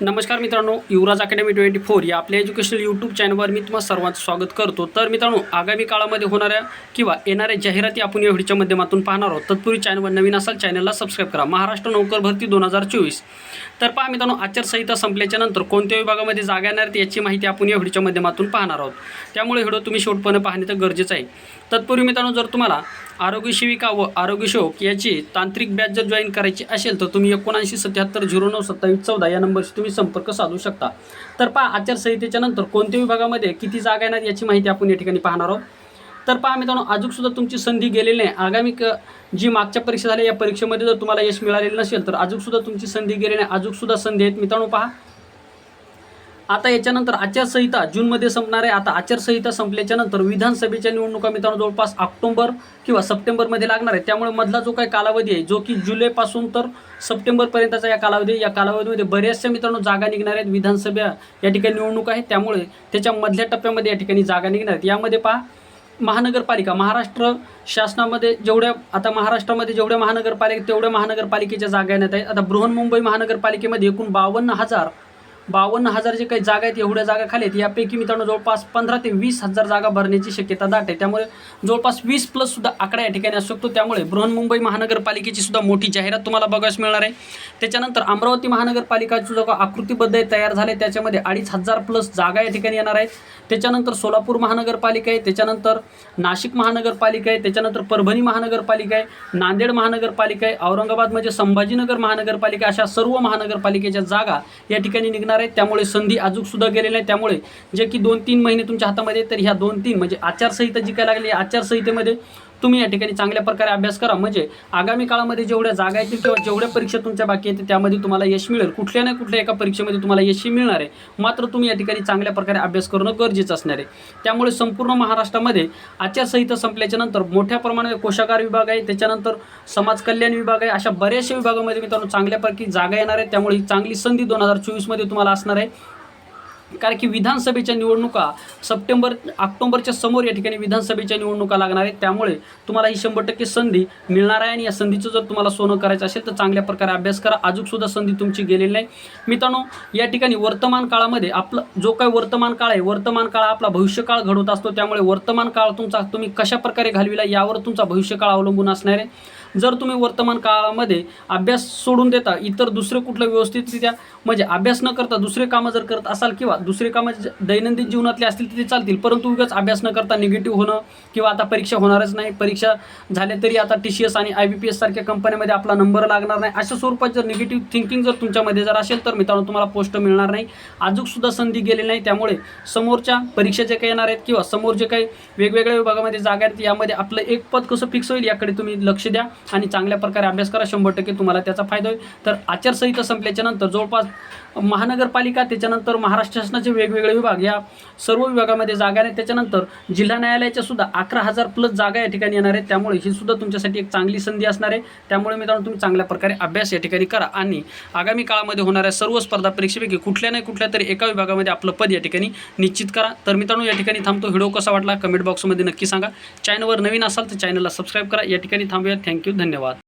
नमस्कार मित्रांनो युवराज academy twenty four या आपल्या एज्युकेशनल यूट्यूब चॅनलवर मी तुम्हाला सर्वांचं स्वागत करतो. तर मित्रांनो आगामी काळामध्ये होणाऱ्या किंवा येणाऱ्या जाहिराती आपण या व्हिडिओच्या माध्यमातून पाहणार आहोत. तत्पूर्वी चॅनलवर नवीन असाल चॅनलला सबस्क्राईब करा. महाराष्ट्र नोकर भरती दोन हजार चोवीस. तर पहा मित्रांनो आचारसंहिता संपल्याच्या नंतर कोणत्या विभागामध्ये जागा येणार याची माहिती आपण या व्हिडिओच्या माध्यमातून पाहणार आहोत. त्यामुळे व्हिडिओ तुम्ही शेवटपर्यंत पाहणे तर गरजेचं आहे. तत्पूर्वी मित्रांनो जर तुम्हाला आरोग्य सेविका व आरोग्य सेवक याची तांत्रिक बॅच जर जॉईन करायची असेल तर तुम्ही एकोणऐंशी सत्याहत्तर झिरो नऊ सत्तावीस चौदा या नंबरशी तुम्ही संपर्क साधू शकता. तर पहा आचारसंहितेच्या नंतर कोणत्या विभागामध्ये किती जागा येणार याची माहिती आपण या ठिकाणी पाहणार आहोत. तर पहा मित्रांनो अजून सुद्धा तुमची संधी गेलेली नाही. आगामी क जी मागच्या परीक्षा झाल्या या परीक्षेमध्ये जर तुम्हाला यश मिळालेलं नसेल तर अजूनसुद्धा तुमची संधी गेलेली नाही. अजूनसुद्धा संधी आहेत. मित्रांनो पहा आता याच्यानंतर आचारसंहिता जूनमध्ये संपणार आहे. आता आचारसंहिता संपल्याच्या नंतर विधानसभेच्या निवडणुका मित्रांनो जवळपास ऑक्टोबर किंवा सप्टेंबरमध्ये लागणार आहे. त्यामुळे मधला जो काही कालावधी आहे जो की जुलैपासून तर सप्टेंबरपर्यंतचा या कालावधी आहे. या कालावधीमध्ये बऱ्याचशा मित्रांनो जागा निघणार आहेत. विधानसभा या ठिकाणी निवडणूक आहे. त्यामुळे त्याच्या मधल्या टप्प्यामध्ये या ठिकाणी जागा निघणार आहेत. यामध्ये पहा महानगरपालिका महाराष्ट्र शासनामध्ये जेवढ्या आता महाराष्ट्रामध्ये जेवढ्या महानगरपालिका तेवढ्या महानगरपालिकेच्या जागा येण्यात आहेत. आता बृहन्मुंबई महानगरपालिकेमध्ये एकूण बावन्न हजार बावन्न हजार जे काही जागा आहेत एवढ्या जागा खाली आहेत यापैकी मित्रांनो जवळपास पंधरा ते वीस हजार जागा भरण्याची शक्यता दाट आहे. त्यामुळे जवळपास वीस प्लस सुद्धा आकडा या ठिकाणी असू शकतो. त्यामुळे बृहन्मुंबई महानगरपालिकेची सुद्धा मोठी जाहिरात तुम्हाला बघायला मिळणार आहे. त्याच्यानंतर अमरावती महानगरपालिकाची जो आकृतीबद्ध तयार झाले. त्याच्यामध्ये अडीच हजार प्लस जागा या ठिकाणी येणार आहेत. त्याच्यानंतर सोलापूर महानगरपालिका आहे. त्याच्यानंतर नाशिक महानगरपालिका आहे. त्याच्यानंतर परभणी महानगरपालिका आहे. नांदेड महानगरपालिका आहे. औरंगाबाद म्हणजे संभाजीनगर महानगरपालिका अशा सर्व महानगरपालिकेच्या जागा या ठिकाणी निघणार आहेत त्यामुळे संधी अजून सुद्धा गेलेल्या आहे त्यामुळे जे की दोन तीन महिने तुमच्या हातामध्ये तर ह्या दोन तीन म्हणजे आचारसंहिता जी काय लागली आहे, आचारसंहितेमध्ये तुम्ही या ठिकाणी चांगल्या प्रकारे अभ्यास करा. म्हणजे आगामी काळामध्ये जेवढ्या जागा येतील किंवा जेवढ्या परीक्षा तुमच्या बाकी येतील त्यामध्ये तुम्हाला यश मिळेल. कुठल्या ना कुठल्या एका परीक्षेमध्ये तुम्हाला यशही मिळणार आहे. मात्र तुम्ही या ठिकाणी चांगल्या प्रकारे अभ्यास करणं गरजेचं असणार आहे. त्यामुळे संपूर्ण महाराष्ट्रामध्ये आचारसंहिता संपल्याच्या नंतर मोठ्या प्रमाणात कोशागार विभाग आहे. त्याच्यानंतर समाज कल्याण विभाग आहे. अशा बऱ्याचशा विभागामध्ये मित्रांनो चांगल्यापैकी जागा येणार आहे. त्यामुळे ही चांगली संधी दोन हजार चोवीसमध्ये तुम्हाला असणार आहे. कारण की विधानसभेच्या निवडणुका सप्टेंबर ऑक्टोबरच्या समोर या ठिकाणी विधानसभेच्या निवडणुका लागणार आहेत. त्यामुळे तुम्हाला ही शंभर टक्के संधी मिळणार आहे आणि या संधीचं जर तुम्हाला सोनं करायचं असेल तर चांगल्या प्रकारे अभ्यास करा. अजूनसुद्धा संधी तुमची गेलेली नाही. मित्रांनो या ठिकाणी वर्तमान काळामध्ये आपलं जो काही वर्तमान काळ आहे वर्तमान काळ आपला भविष्यकाळ घडवत असतो. त्यामुळे वर्तमान काळ तुमचा तुम्ही कशा प्रकारे घालविला यावर तुमचा भविष्यकाळ अवलंबून असणार आहे. जर तुम्ही वर्तमान काळामध्ये अभ्यास सोडून देता इतर दुसरे कुठलं व्यवस्थितरित्या म्हणजे अभ्यास न करता दुसरे कामं जर करत असाल किंवा दुसरे कामं दैनंदिन जीवनातले असतील तर ते चालतील परंतु उगाच अभ्यास न करता निगेटिव्ह होणं किंवा आता परीक्षा होणारच नाही परीक्षा झाल्या तरी आता टी सी एस आणि आय बी पी एस सारख्या कंपन्यामध्ये आपला नंबर लागणार नाही. अशा स्वरूपात जर निगेटिव्ह थिंकिंग जर तुमच्यामध्ये जर असेल तर मित्रांनो तुम्हाला पोस्ट मिळणार नाही. अजूनसुद्धा संधी गेली नाही त्यामुळे समोरच्या परीक्षा जे काही येणार आहेत किंवा समोर जे काही वेगवेगळ्या विभागामध्ये जागा आहेत यामध्ये आपलं एक पद कसं फिक्स होईल याकडे तुम्ही लक्ष द्या. आणि चांगल्या प्रकारे अभ्यास करा शंभर टक्के तुम्हाला त्याचा फायदा होईल. तर आचारसंहिता संपल्याच्यानंतर जवळपास महानगरपालिका त्याच्यानंतर महाराष्ट्र शासनाचे वेगवेगळे विभाग या सर्व विभागामध्ये जागा आहेत त्याच्यानंतर जिल्हा न्यायालयाच्या सुद्धा अकरा हजार प्लस जागा या ठिकाणी येणार आहेत. त्यामुळे ही सुद्धा तुमच्यासाठी एक चांगली संधी असणार आहे. त्यामुळे मित्रांनो तुम्ही चांगल्या प्रकारे अभ्यास या ठिकाणी करा आणि आगामी काळामध्ये होणाऱ्या सर्व स्पर्धा परीक्षेपैकी कुठल्या नाही कुठल्या तरी एका विभागामध्ये आपलं पद या ठिकाणी निश्चित करा. तर मित्रांनो या ठिकाणी थांबतो. व्हिडिओ कसा वाटला कमेंट बॉक्समध्ये नक्की सांगा. चॅनलवर नवीन असाल तर चॅनलला सबस्क्राईब करा. या ठिकाणी थांबूया. थँक्यू धन्यवाद।